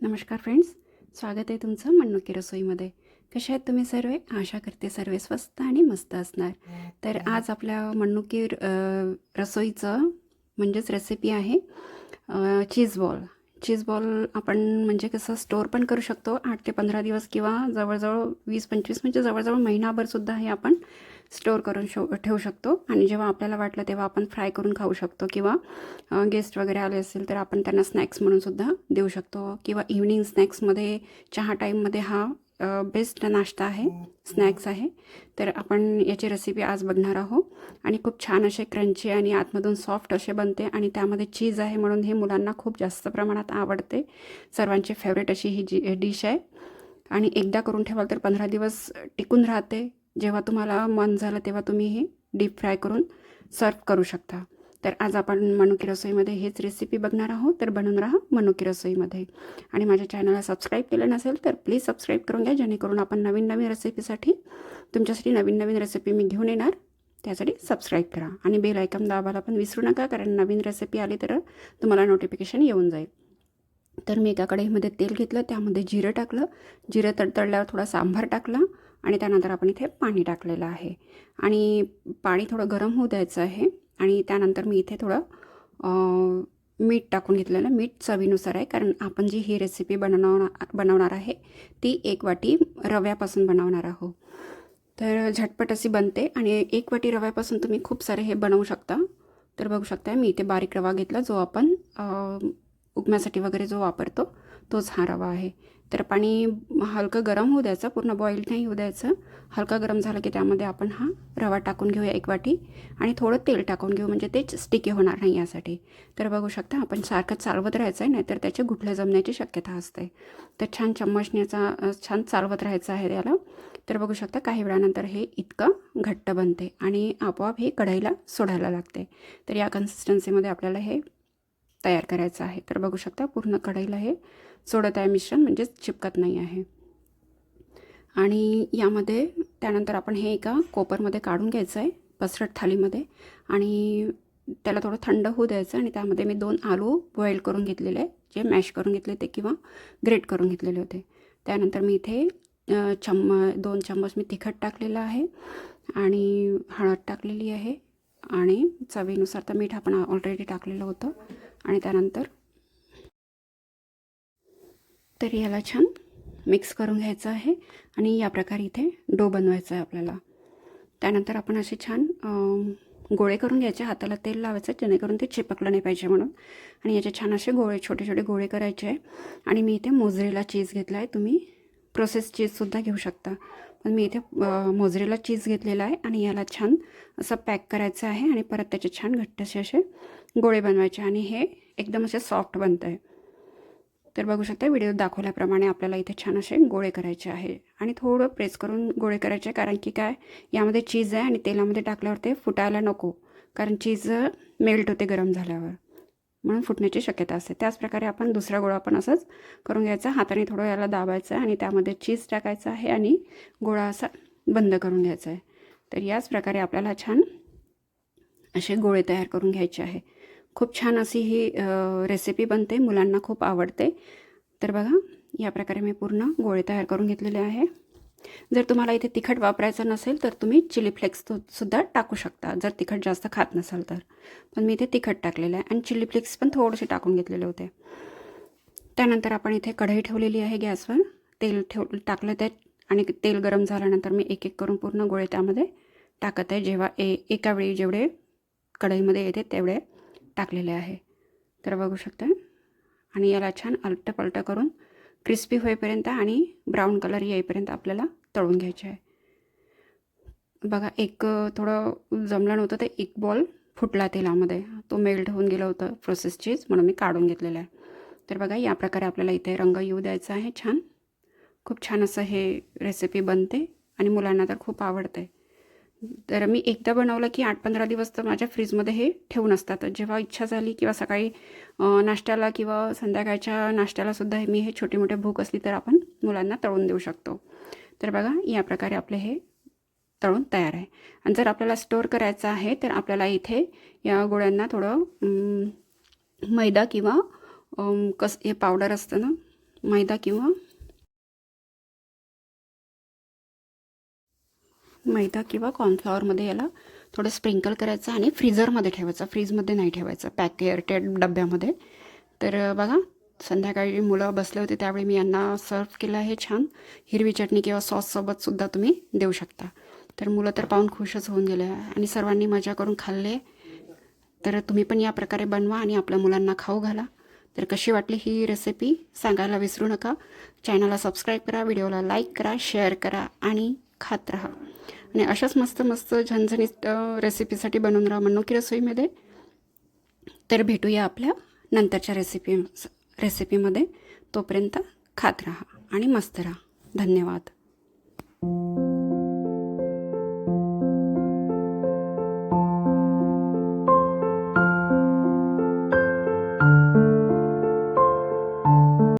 नमस्कार फ्रेंड्स स्वागत आहे तुमचं मन्नुकी रसोईमध्ये. कशा आहेत तुम्ही सर्व? आशा करते सर्व स्वस्त आणि मस्त असणार. तर आज आपल्या मन्नुकी अ, रसोईचं म्हणजेच रेसिपी आहे चीज बॉल चीज बॉल आपण म्हणजे कसं स्टोअर पण करू शकतो. आठ ते पंधरा दिवस किंवा जवळजवळ वीस पंचवीस म्हणजे जवळजवळ महिनाभरसुद्धा हे आपण स्टोअर करून शो ठेवू शकतो. आणि जेव्हा आपल्याला वाटलं तेव्हा आपण फ्राय करून खाऊ शकतो किंवा गेस्ट वगैरे आले असेल तर आपण त्यांना स्नॅक्स म्हणूनसुद्धा देऊ शकतो. किंवा इव्हनिंग स्नॅक्समध्ये चहा टाईममध्ये हा बेस्ट नाश्ता आहे स्नॅक्स आहे. तर आपण याची रेसिपी आज बघणार आहोत. आणि खूप छान असे क्रंची आणि आतमधून सॉफ्ट असे बनते. आणि त्यामध्ये चीज आहे म्हणून हे मुलांना खूप जास्त प्रमाणात आवडते. सर्वांची फेवरेट अशी ही जी डिश आहे. आणि एकदा करून ठेवाल तर पंधरा दिवस टिकून राहते. जेव्हा तुम्हाला मन झालं तेव्हा तुम्ही हे डीप फ्राय करून सर्व करू शकता. तर आज आपण मनुकी रसोईमध्ये हेच रेसिपी बघणार आहोत. तर बनवून राहा मनुकी रसोईमध्ये. आणि माझ्या चॅनलला सबस्क्राईब केलं नसेल तर प्लीज सबस्क्राईब करून घ्या. जेणेकरून आपण नवीन नवीन रेसिपीसाठी तुमच्यासाठी नवीन नवीन रेसिपी मी घेऊन येणार. त्यासाठी सबस्क्राईब करा. आणि बेल आयकॉन दाबायला पण विसरू नका कारण नवीन रेसिपी आली तर तुम्हाला नोटिफिकेशन येऊन जाईल. तर मी एका कढईमध्ये तेल घेतलं त्यामध्ये जिरं टाकलं. जिरं तडतडल्यावर थोडा सांबार टाकला. आणि त्यानंतर आपण इथे पाणी टाकलेलं आहे. आणि पाणी थोडं गरम होऊ द्यायचं आहे. आणि त्यानंतर मी इथे थोडं मीठ टाकून घेतलेलं मीठ चवीनुसार आहे. कारण आपण जी ही रेसिपी बनवणार बनवणार आहे ती एक वाटी रव्यापासून बनवणार आहोत. तर झटपट अशी बनते. आणि एक वाटी रव्यापासून तुम्ही खूप सारे हे बनवू शकता. तर बघू शकता मी इथे बारीक रवा घेतला जो आपण उगम्यासाठी वगैरे जो वापरतो तोच हा रवा आहे. तर पाणी हलकं गरम होऊ द्यायचं पूर्ण बॉईल नाही होऊ द्यायचं. हलका गरम झालं की त्यामध्ये आपण हा रवा टाकून घेऊया एक वाटी आणि थोडं तेल टाकून घेऊ म्हणजे तेच स्टिकी होणार नाही यासाठी. तर बघू शकता आपण सारखं चालवत राहायचं आहे नाहीतर त्याचे गुठले जमण्याची शक्यता असते. तर छान चम्मचण्याचा छान चालवत राहायचं आहे त्याला. तर बघू शकता काही वेळानंतर हे इतकं घट्ट बनते आणि आपोआप हे कढईला सोडायला लागते. तर या कन्सिस्टन्सीमध्ये आपल्याला हे तयार करायचं आहे. तर बघू शकता पूर्ण कढईला हे सोडत आहे मिश्रण म्हणजेच चिपकत नाही आहे. आणि यामध्ये त्यानंतर आपण हे एका कोपरमध्ये काढून घ्यायचं आहे पसरट थालीमध्ये. आणि त्याला थोडं थंड होऊ द्यायचं आणि त्यामध्ये मी दोन आलू बॉईल करून घेतलेले आहे जे मॅश करून घेतले ते किंवा ग्रेट करून घेतलेले होते. त्यानंतर मी इथे चम्म दोन चम्मच मी तिखट टाकलेलं आहे आणि हळद टाकलेली आहे. आणि चवीनुसार तर मीठ आपण ऑलरेडी टाकलेलं होतं. आणि त्यानंतर तर याला छान मिक्स करून घ्यायचं आहे आणि या प्रकारे इथे डो बनवायचा आहे आपल्याला. त्यानंतर आपण असे छान गोळे करून घ्यायचे. हाताला तेल लावायचं जेणेकरून ते चिपकलं नाही पाहिजे म्हणून. आणि याचे छान असे गोळे छोटे छोटे गोळे करायचे. आहे आणि मी इथे मोजरेला चीज घेतला आहे तुम्ही प्रोसेस चीजसुद्धा घेऊ शकता. पण मी इथे मोजरेला चीज घेतलेला आहे आणि याला छान असं पॅक करायचं आहे आणि परत त्याचे छान घट्टसे असे गोळे बनवायचे आणि हे एकदम असे सॉफ्ट बनतं आहे तर बघू शकता व्हिडिओ दाखवल्याप्रमाणे आपल्याला इथे छान असे गोळे करायचे आहे आणि थोडं प्रेस करून गोळे करायचे कारण की काय यामध्ये चीज आहे आणि तेलामध्ये टाकल्यावर ते फुटायला नको कारण चीज मेल्ट होते गरम झाल्यावर. म्हणून फुटण्याची शक्यता असते. त्याचप्रकारे आपण दुसरा गोळा पण असंच करून घ्यायचा. हाताने थोडं याला दाबायचं आहे आणि त्यामध्ये चीज टाकायचं आहे आणि गोळा असा बंद करून घ्यायचा आहे. तर याच प्रकारे आपल्याला छान असे गोळे तयार करून घ्यायचे आहे. खूप छान अशी ही रेसिपी बनते. मुलांना खूप आवडते. तर बघा या प्रकारे मी पूर्ण गोळे तयार करून घेतलेले आहे. जर तुम्हाला इथे तिखट वापरायचं नसेल तर तुम्ही चिली फ्लेक्स तो सुद्धा टाकू शकता जर तिखट जास्त खात नसाल तर. पण मी इथे तिखट टाकलेलं आहे आणि चिली फ्लेक्स पण थोडेसे टाकून घेतलेले होते. त्यानंतर आपण इथे कढई ठेवलेली आहे गॅसवर. तेल ठेव टाकलं ते आणि तेल गरम झाल्यानंतर मी एक एक करून पूर्ण गोळे त्यामध्ये टाकत आहे. जेव्हा ए एका वेळी जेवढे कढईमध्ये येते तेवढे टाकलेले आहे. तर बघू शकता आणि याला छान अलट पलटं करून क्रिस्पी होईपर्यंत आणि ब्राऊन कलर येईपर्यंत आपल्याला तळून घ्यायचे आहे. बघा एक थोडं जमलं नव्हतं ते एक बॉल फुटला तेलामध्ये. तो मेल्ट होऊन गेलं होतं प्रोसेस चीज म्हणून मी काढून घेतलेला आहे. तर बघा या प्रकारे आपल्याला इथे रंग येऊ द्यायचा आहे. छान. खूप छान असं हे रेसिपी बनते आणि मुलांना तर खूप आवडते तर मी एकदा बनवलं की आठ पंधरा दिवस तर माझ्या फ्रीजमध्ये हे ठेवून असतात. जेव्हा इच्छा झाली किंवा सकाळी नाश्त्याला किंवा संध्याकाळच्या नाश्त्यालासुद्धा हे मी हे छोटी मोठी भूक असली तर आपण मुलांना तळून देऊ शकतो. तर बघा या प्रकारे आपले हे तळून तयार आहे. आणि जर आपल्याला स्टोअर करायचं आहे तर आपल्याला इथे या गोळ्यांना थोडं मैदा किंवा कस हे पावडर असतं ना मैदा किंवा मैदा किंवा कॉर्नफ्लॉवरमध्ये याला थोडं स्प्रिंकल करायचं आणि फ्रीजरमध्ये ठेवायचं. फ्रीजमध्ये नाही ठेवायचं. पॅक एअरटेड डब्यामध्ये. तर बघा संध्याकाळी मुलं बसले होते त्यावेळी मी यांना सर्व केलं. आहे छान. हिरवी चटणी किंवा सॉससोबत सुद्धा तुम्ही देऊ शकता. तर मुलं तर पाहून खुशच होऊन गेले. आणि सर्वांनी मजा करून खाल्ले. तर तुम्ही पण या प्रकारे बनवा आणि आपल्या मुलांना खाऊ घाला. तर कशी वाटली ही रेसिपी सांगायला विसरू नका. चॅनलला सबस्क्राईब करा. व्हिडिओला लाईक करा शेअर करा आणि खात राहा. आणि अशाच मस्त मस्त झणझणीत रेसिपीसाठी बनवून राहा म्हणू की रसोईमध्ये. तर भेटूया आपल्या नंतरच्या रेसिपी रेसिपीमध्ये तोपर्यंत खात राहा आणि मस्त राहा. धन्यवाद.